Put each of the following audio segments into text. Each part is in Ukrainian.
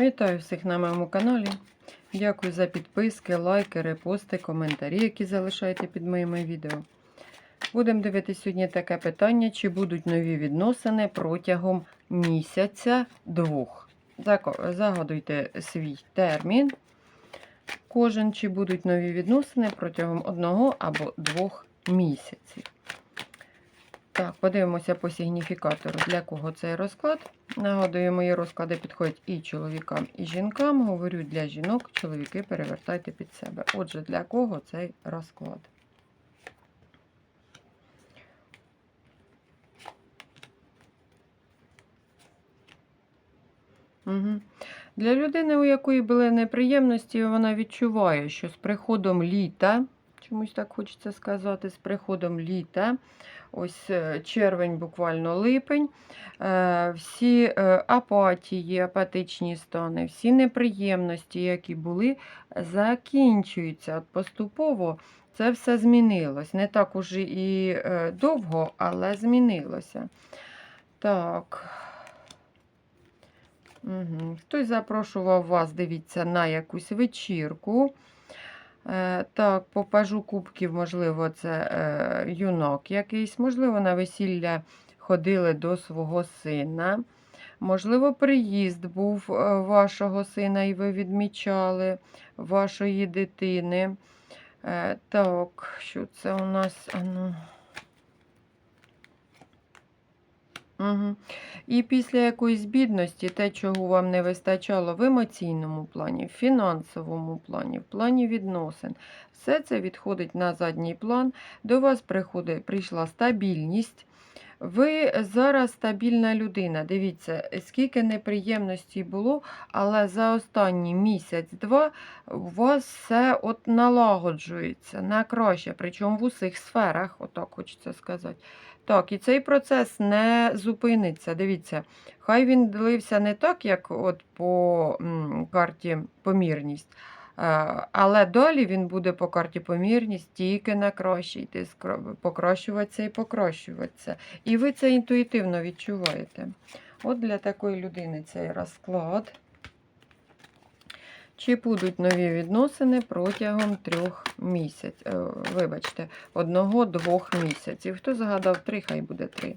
Вітаю всіх на моєму каналі. Дякую за підписки, лайки, репости, коментарі, які залишаєте під моїми відео. Будемо дивитися сьогодні таке питання, чи будуть нові відносини протягом місяця двох. Загадуйте свій термін. Кожен, чи будуть нові відносини протягом одного або двох місяців. Так, подивимося по сигніфікатору, для кого цей розклад. Нагадую, мої розклади підходять і чоловікам, і жінкам. Говорю для жінок, чоловіки перевертайте під себе. Отже, для кого цей розклад? Угу. Для людини, у якої були неприємності, вона відчуває, що з приходом літа, чомусь так хочеться сказати, з приходом літа, ось е, червень, буквально липень, е, всі е, апатії, апатичні стани, всі неприємності, які були, закінчуються. От поступово це все змінилось. Не так уже і довго, але змінилося. Так. Угу. Хтось запрошував вас, дивіться, на якусь вечірку. Е, так, по пажу кубків, можливо, це е, юнок якийсь, можливо, на весілля ходили до свого сина. Можливо, приїзд був е, вашого сина, і ви відмічали вашої дитини. Так, що це у нас? Ану. Угу. І після якоїсь бідності, те, чого вам не вистачало в емоційному плані, в фінансовому плані, в плані відносин, все це відходить на задній план. До вас приходить, прийшла стабільність. Ви зараз стабільна людина. Дивіться, скільки неприємностей було, але за останній місяць-два у вас все от налагоджується на краще, причому в усіх сферах, отак хочеться сказати. Так, і цей процес не зупиниться. Дивіться, хай він длився не так, як от по карті помірність. Е, Але далі він буде по карті помірність тільки на краще йти, покращуватися і покращуватися. І ви це інтуїтивно відчуваєте. От для такої людини цей розклад. Чи будуть нові відносини протягом трьох місяців? Е, Вибачте, одного-двох місяців. Хто загадав три, хай буде три.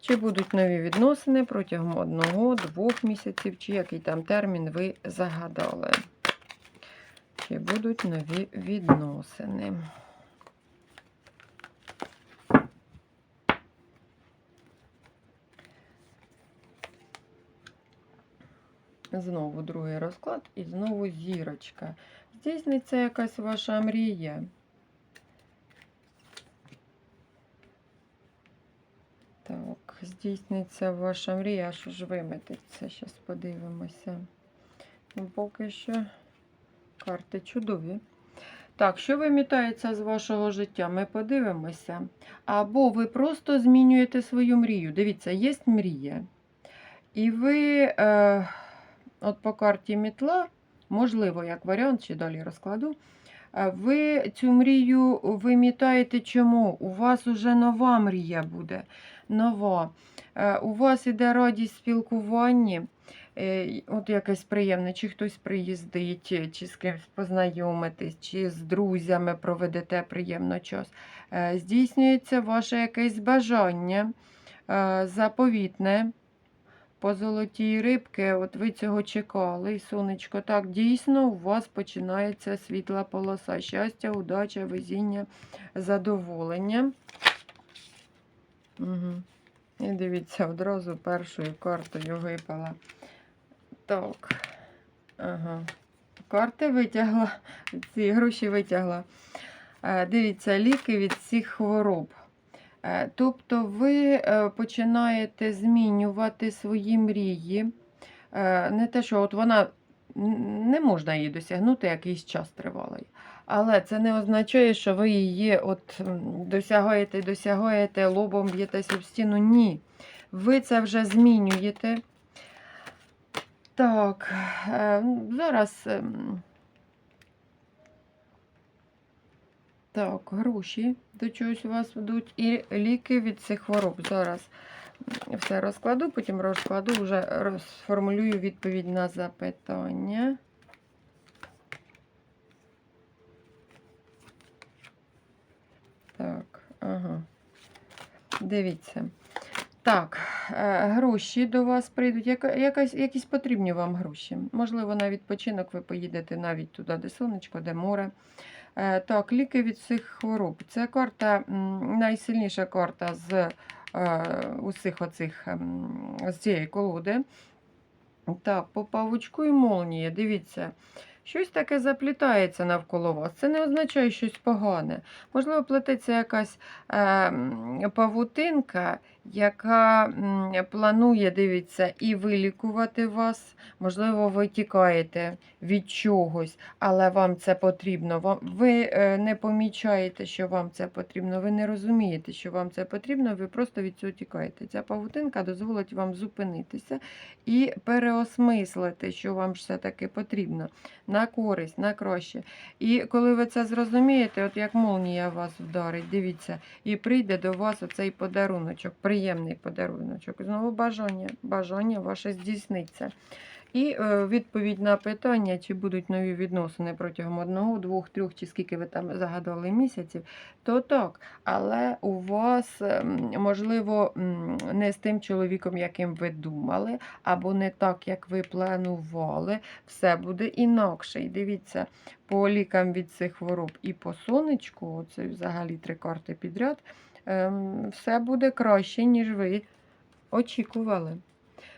Чи будуть нові відносини протягом одного-двох місяців, чи який там термін ви загадали? Чи будуть нові відносини? Знову другий розклад і знову зірочка. Здійсниться якась ваша мрія. Так, здійсниться ваша мрія. Що ж виметиться? Зараз подивимося. Ну, поки що карти чудові. Так, що вимітається з вашого життя? Ми подивимося. Або ви просто змінюєте свою мрію. Дивіться, є мрія. І ви, е, от по карті мітла, можливо, як варіант, чи далі розкладу, е, ви цю мрію вимітаєте чому? У вас уже нова мрія буде. Нова. Е, у вас іде радість. Е, От якесь приємне, чи хтось приїздить, чи- чи з кимось познайомитись, чи з друзями проведете приємно час. Е, Здійснюється ваше якесь бажання е, заповітне. По золотій рибки, от ви цього чекали, і сонечко. Так, дійсно, у вас починається світла полоса. Щастя, удача, везіння, задоволення. Угу. І дивіться, одразу першою картою випала. Так. Ага. Карти витягла, ці гроші витягла. Е, Дивіться, ліки від всіх хвороб. Е, Тобто ви е, починаєте змінювати свої мрії. Не те, що от вона не можна її досягнути якийсь час тривалий. Але це не означає, що ви її от досягаєте, досягаєте, лобом б'єтесь об стіну. Ні. Ви це вже змінюєте. Так, е, зараз. ем, Так, гроші до чогось у вас ведуть і ліки від цих хвороб. Зараз все розкладу, потім розкладу, вже розформулюю відповідь на запитання. Так, ага. Дивіться. Так, е, гроші до вас прийдуть. Яка, якась, якісь потрібні вам гроші. Можливо, на відпочинок ви поїдете навіть туди, де сонечко, де море. Е, Так, ліки від всіх хвороб. Це карта, найсильніша карта з е, усіх оцих ем, з цієї колоди. Так, по павучку і молнії, дивіться. Щось таке заплітається навколо вас. Це не означає щось погане. Можливо, плететься якась е, павутинка, яка м, планує, дивіться, і вилікувати вас. Можливо, ви тікаєте від чогось, але вам це потрібно. Вам, ви е, не помічаєте, що вам це потрібно. Ви не розумієте, що вам це потрібно, ви просто від цього тікаєте. Ця павутинка дозволить вам зупинитися і переосмислити, що вам все-таки потрібно на користь, на краще. І коли ви це зрозумієте, от як молнія вас вдарить, дивіться, і прийде до вас оцей подаруночок, приємний подаруночок. Знову бажання, бажання ваше здійсниться. І е, відповідь на питання, чи будуть нові відносини протягом одного, двох, трьох, чи скільки ви там загадували місяців, то так. Але у вас, ем, можливо, не з тим чоловіком, яким ви думали, або не так, як ви планували, все буде інакше. І дивіться, по лікам від цих хвороб і по сонечку, це взагалі три карти підряд, ем, все буде краще, ніж ви очікували.